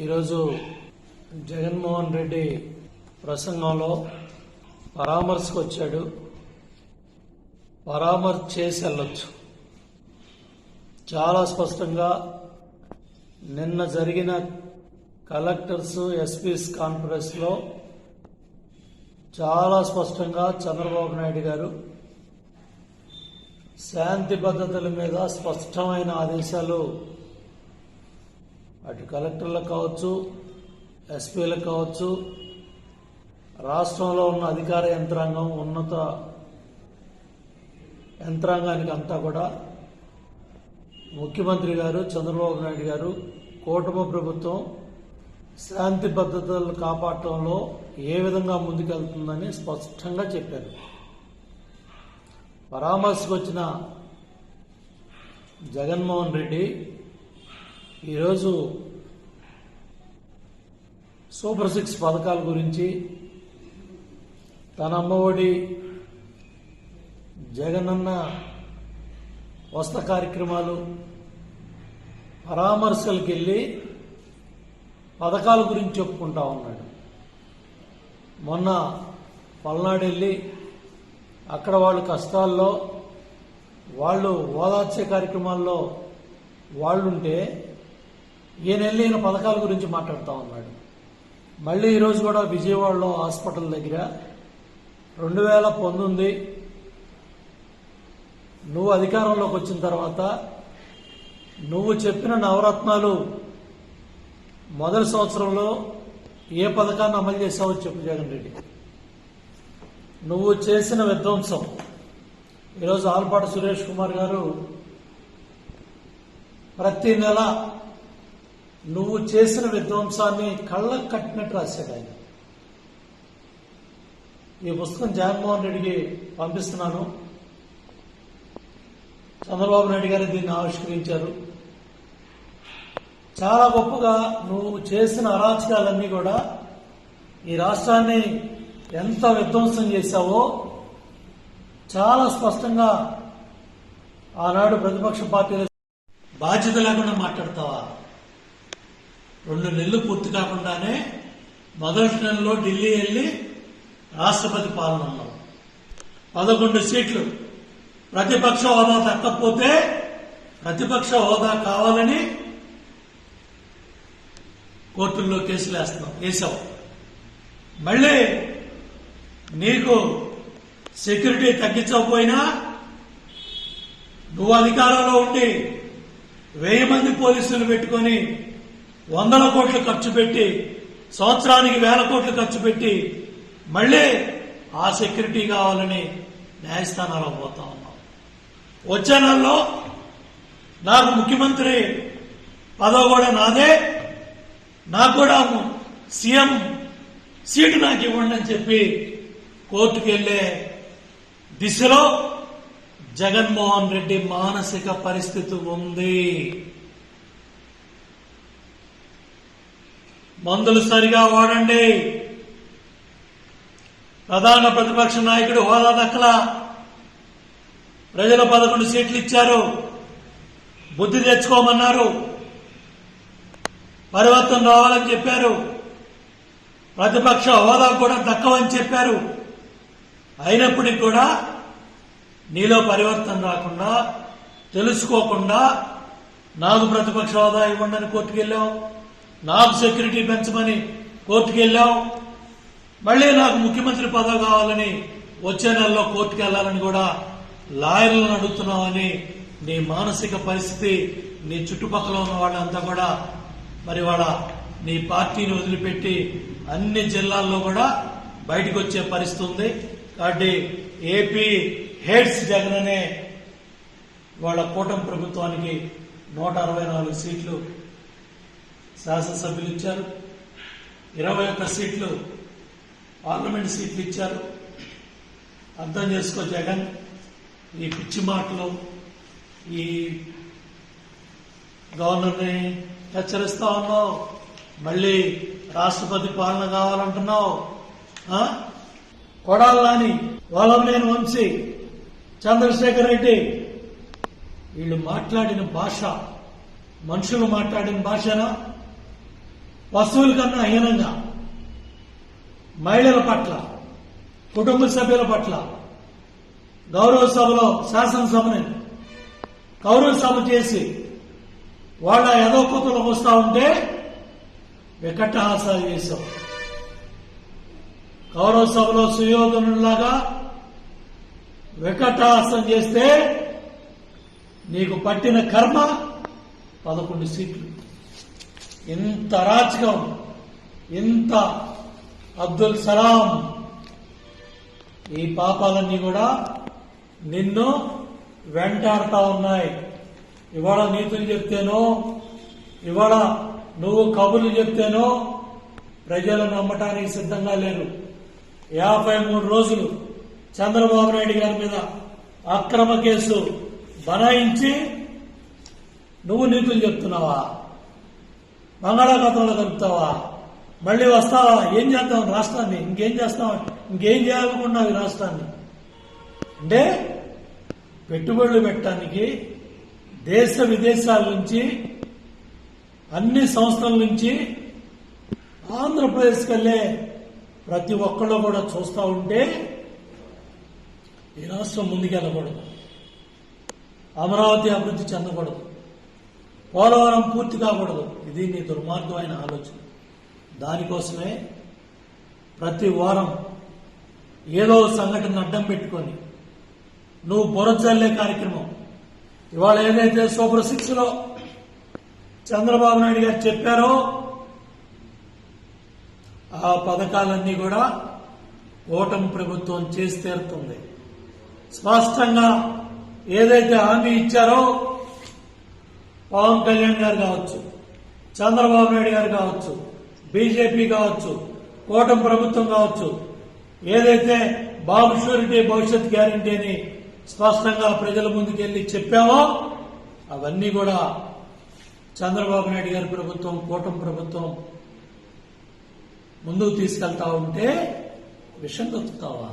ఈరోజు జగన్మోహన్ రెడ్డి ప్రసంగంలో పరామర్శకు వచ్చాడు పరామర్శ చేసి వెళ్ళొచ్చు. చాలా స్పష్టంగా నిన్న జరిగిన కలెక్టర్స్ ఎస్పీస్ కాన్ఫరెన్స్లో చాలా స్పష్టంగా చంద్రబాబు నాయుడు గారు శాంతి భద్రతల మీద స్పష్టమైన ఆదేశాలు అటు కలెక్టర్లకు కావచ్చు ఎస్పీలకు కావచ్చు రాష్ట్రంలో ఉన్న అధికార యంత్రాంగం ఉన్నత యంత్రాంగానికి అంతా కూడా ముఖ్యమంత్రి గారు చంద్రబాబు నాయుడు గారు కూటమి ప్రభుత్వం శాంతి భద్రతలు కాపాడటంలో ఏ విధంగా ముందుకెళ్తుందని స్పష్టంగా చెప్పారు. పరామర్శకు వచ్చిన జగన్మోహన్ రెడ్డి ఈరోజు సూపర్ సిక్స్ పథకాల గురించి తన అమ్మఒడి జగనన్న వస్త కార్యక్రమాలు పరామర్శలకు వెళ్ళి పథకాల గురించి చెప్పుకుంటా ఉన్నాడు. మొన్న పల్నాడు వెళ్ళి అక్కడ వాళ్ళ కష్టాల్లో వాళ్ళు ఓదార్చే కార్యక్రమాల్లో వాళ్ళుంటే ఈయన ఈయన పథకాల గురించి మాట్లాడుతూ ఉన్నాడు. మళ్ళీ ఈరోజు కూడా విజయవాడలో హాస్పిటల్ దగ్గర రెండు వేల పంతొమ్మిది నువ్వు అధికారంలోకి వచ్చిన తర్వాత నువ్వు చెప్పిన నవరత్నాలు మొదటి సంవత్సరంలో ఏ పథకాన్ని అమలు చేశావో చెప్పు జగన్ రెడ్డి. నువ్వు చేసిన విధ్వంసం. ఈరోజు ఆల్పాటి సురేష్ కుమార్ గారు ప్రతి నెల నువ్వు చేసిన విధ్వంసాన్ని కళ్ళకు కట్టినట్టు రాశాడు ఆయన. ఈ పుస్తకం జగన్మోహన్ రెడ్డికి పంపిస్తున్నాను. చంద్రబాబు నాయుడు గారు దీన్ని ఆవిష్కరించారు. చాలా గొప్పగా నువ్వు చేసిన అరాచకాలన్నీ కూడా ఈ రాష్ట్రాన్ని ఎంత విధ్వంసం చేశావో చాలా స్పష్టంగా ఆనాడు ప్రతిపక్ష పార్టీల బాధ్యత లేకుండా మాట్లాడతావా? రెండు నెలలు పూర్తి కాకుండానే మొదటి నెలలో ఢిల్లీ వెళ్ళి రాష్ట్రపతి పాలన పదకొండు సీట్లు. ప్రతిపక్ష హోదా దక్కకపోతే ప్రతిపక్ష హోదా కావాలని కోర్టుల్లో కేసులు వేస్తున్నాం వేసావు మళ్ళీ నీకు సెక్యూరిటీ తగ్గించకపోయినా నువ్వు అధికారంలో ఉండి వెయ్యి మంది పోలీసులు పెట్టుకొని వందల కోట్లు ఖర్చు పెట్టి సంవత్సరానికి వేల కోట్లు ఖర్చు పెట్టి మళ్ళీ ఆ సెక్యూరిటీ కావాలని న్యాయస్థానాలకు పోతా ఉన్నాం. వచ్చే నెలలో నాకు ముఖ్యమంత్రి పదవి కూడా నాదే. నాకు కూడా సీఎం సీటు నాకు ఇవ్వండి అని చెప్పి కోర్టుకు వెళ్ళే దిశలో జగన్మోహన్ రెడ్డి మానసిక పరిస్థితి ఉంది. మందులు సరిగా వాడండి. ప్రధాన ప్రతిపక్ష నాయకుడు హోదా దక్కల. ప్రజలు పదకొండు సీట్లు ఇచ్చారు. బుద్ధి తెచ్చుకోమన్నారు. పరివర్తన రావాలని చెప్పారు. ప్రతిపక్ష హోదా కూడా దక్కవని చెప్పారు. అయినప్పటికీ కూడా నీలో పరివర్తన రాకుండా తెలుసుకోకుండా నాకు ప్రతిపక్ష హోదా ఇవ్వండి అని కోర్టుకు నాకు సెక్యూరిటీ పెంచమని కోర్టుకు వెళ్ళాం మళ్ళీ నాకు ముఖ్యమంత్రి పదవి కావాలని వచ్చే నెలలో కోర్టుకు వెళ్ళాలని కూడా లాయర్లను అడుగుతున్నామని నీ మానసిక పరిస్థితి నీ చుట్టుపక్కల ఉన్న వాళ్ళంతా కూడా మరి వాళ్ళ నీ పార్టీని వదిలిపెట్టి అన్ని జిల్లాల్లో కూడా బయటకు వచ్చే పరిస్థితి ఉంది. కాబట్టి ఏపీ హెడ్స్ జగన్ అనే వాళ్ళ కూటమి ప్రభుత్వానికి నూట అరవై నాలుగు సీట్లు శాసనసభ్యులు ఇచ్చారు ఇరవై ఒక్క సీట్లు పార్లమెంట్ సీట్లు ఇచ్చారు అర్థం చేసుకో జగన్ ఈ పిచ్చి మాటలు ఈ గవర్నర్ని హెచ్చరిస్తా ఉన్నావు. మళ్ళీ రాష్ట్రపతి పాలన కావాలంటున్నావు. కొడాలని కొడాలని లేని వంశీ చంద్రశేఖర్ రెడ్డి వీళ్ళు మాట్లాడిన భాష మనుషులు మాట్లాడిన భాషనా? వస్తువుల కన్నా హీనంగా మహిళల పట్ల కుటుంబ సభ్యుల పట్ల గౌరవ సభలో శాసనసభని గౌరవ సభ చేసి వాళ్ళ యథోపతులు వస్తూ ఉంటే వికటహాసాలు చేశాం. గౌరవ సభలో సుయోధనులాగా వికటహాసం చేస్తే నీకు పట్టిన కర్మ పదకొండు సీట్లు. ఇంత అరాచకం ఇంత అబ్దుల్ సలాం. ఈ పాపాలన్నీ కూడా నిన్ను వెంటాడుతా ఉన్నాయి. ఇవాళ నీతులు చెప్తేనో ఇవాళ నువ్వు కబుర్లు చెప్తేనో ప్రజలు నమ్మటానికి సిద్ధంగా లేరు. యాభై మూడు రోజులు చంద్రబాబు నాయుడు గారి మీద అక్రమ కేసు బనాయించి నువ్వు నీతులు చెప్తున్నావా? బంగాళాఖాతంలో కలుపుతావా? మళ్ళీ వస్తావా? ఏం చేద్దాం రాష్ట్రాన్ని ఇంకేం చేస్తాం ఇంకేం చేయాలనుకున్నావు ఈ రాష్ట్రాన్ని? అంటే పెట్టుబడులు పెట్టడానికి దేశ విదేశాల నుంచి అన్ని సంస్థల నుంచి ఆంధ్రప్రదేశ్కి వెళ్ళే ప్రతి ఒక్కళ్ళు కూడా చూస్తూ ఉంటే ఈ రాష్ట్రం ముందుకెళ్ళకూడదు. అమరావతి అభివృద్ధి చెందకూడదు. పోలవరం పూర్తి కాకూడదు. ఇది నీ దుర్మార్గమైన ఆలోచన. దానికోసమే ప్రతి వారం ఏదో సంఘటన అడ్డం పెట్టుకొని నువ్వు బురజల్లే కార్యక్రమం. ఇవాళ ఏదైతే సూపర్ సిక్స్లో చంద్రబాబు నాయుడు గారు చెప్పారో ఆ పథకాలన్నీ కూడా ఓటమి ప్రభుత్వం చేసి తీరుతుంది. స్పష్టంగా ఏదైతే హామీ ఇచ్చారో పవన్ కళ్యాణ్ గారు కావచ్చు చంద్రబాబు నాయుడు గారు కావచ్చు బీజేపీ కావచ్చు కూటమి ప్రభుత్వం కావచ్చు ఏదైతే బాబు షూరిటీ భవిష్యత్ గ్యారంటీ అని స్పష్టంగా ప్రజల ముందుకెళ్ళి చెప్పామో అవన్నీ కూడా చంద్రబాబు నాయుడు గారి ప్రభుత్వం కూటమి ప్రభుత్వం ముందుకు తీసుకెళ్తా ఉంటే విషం దొక్కుతావా